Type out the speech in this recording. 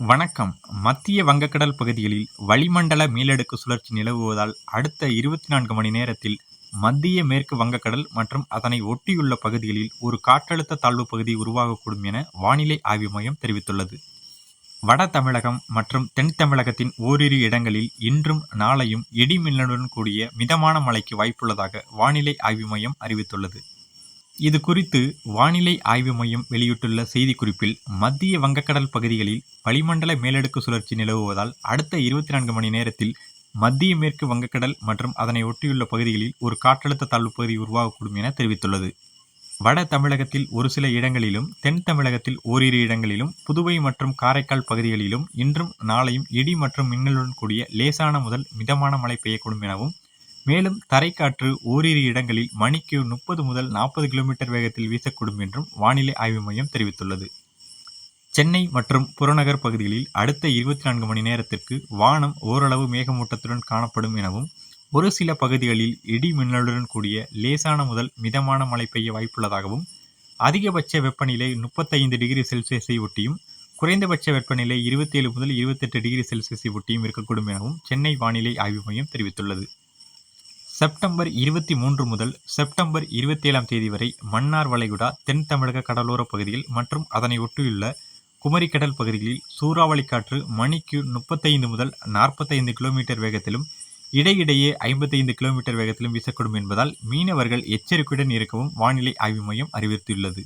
வணக்கம். மத்திய வங்கக்கடல் பகுதிகளில் வளிமண்டல மேலடுக்கு சுழற்சி நிலவுவதால் அடுத்த இருபத்தி நான்கு மணி நேரத்தில் மத்திய மேற்கு வங்கக்கடல் மற்றும் அதனை ஒட்டியுள்ள பகுதிகளில் ஒரு காற்றழுத்த தாழ்வு பகுதி உருவாகக்கூடும் என வானிலை ஆய்வு மையம் தெரிவித்துள்ளது. வட தமிழகம் மற்றும் தென் தமிழகத்தின் ஓரிரு இடங்களில் இன்றும் நாளையும் இடி மின்னலுடன் கூடிய மிதமான மழைக்கு வாய்ப்புள்ளதாக வானிலை ஆய்வு மையம் அறிவித்துள்ளது. இது குறித்து வானிலை ஆய்வு மையம் வெளியிட்டுள்ள செய்திக்குறிப்பில் மத்திய வங்கக்கடல் பகுதிகளில் வளிமண்டல மேலடுக்கு சுழற்சி நிலவுவதால் அடுத்த இருபத்தி நான்கு மணி நேரத்தில் மத்திய மேற்கு வங்கக்கடல் மற்றும் அதனை ஒட்டியுள்ள பகுதிகளில் ஒரு காற்றழுத்த தாழ்வு பகுதி உருவாகக்கூடும் என தெரிவித்துள்ளது. வட தமிழகத்தில் ஒரு சில இடங்களிலும் தென் தமிழகத்தில் ஓரிரு இடங்களிலும் புதுவை மற்றும் காரைக்கால் பகுதிகளிலும் இன்றும் நாளையும் இடி மற்றும் மின்னலுடன் கூடிய லேசான முதல் மிதமான மழை பெய்யக்கூடும் எனவும் மேலும் தரைக்காற்று ஓரிரு இடங்களில் மணிக்கு முப்பது முதல் நாற்பது கிலோமீட்டர் வேகத்தில் வீசக்கூடும் என்றும் வானிலை ஆய்வு மையம் தெரிவித்துள்ளது. சென்னை மற்றும் புறநகர் பகுதிகளில் அடுத்த இருபத்தி நான்கு மணி நேரத்திற்கு வானம் ஓரளவு மேகமூட்டத்துடன் காணப்படும் எனவும் ஒரு சில பகுதிகளில் இடி மின்னலுடன் கூடிய லேசான முதல் மிதமான மழை பெய்ய வாய்ப்புள்ளதாகவும் அதிகபட்ச வெப்பநிலை முப்பத்தைந்து டிகிரி செல்சியஸை ஒட்டியும் குறைந்தபட்ச வெப்பநிலை இருபத்தி ஏழு முதல் இருபத்தெட்டு டிகிரி செல்சியஸை ஒட்டியும் இருக்கக்கூடும் எனவும் சென்னை வானிலை ஆய்வு மையம் தெரிவித்துள்ளது. செப்டம்பர் இருபத்தி மூன்று முதல் செப்டம்பர் இருபத்தி ஏழாம் தேதி வரை மன்னார் வளைகுடா தென் தமிழக கடலோர பகுதிகள் மற்றும் அதனை ஒட்டியுள்ள குமரிக்கடல் பகுதிகளில் சூறாவளி காற்று மணிக்கு முப்பத்தைந்து முதல் நாற்பத்தைந்து கிலோமீட்டர் வேகத்திலும் இடையிடையே ஐம்பத்தைந்து கிலோமீட்டர் வேகத்திலும் வீசக்கூடும் என்பதால் மீனவர்கள் எச்சரிக்கையுடன் இருக்கவும் வானிலை ஆய்வு மையம் அறிவித்துள்ளது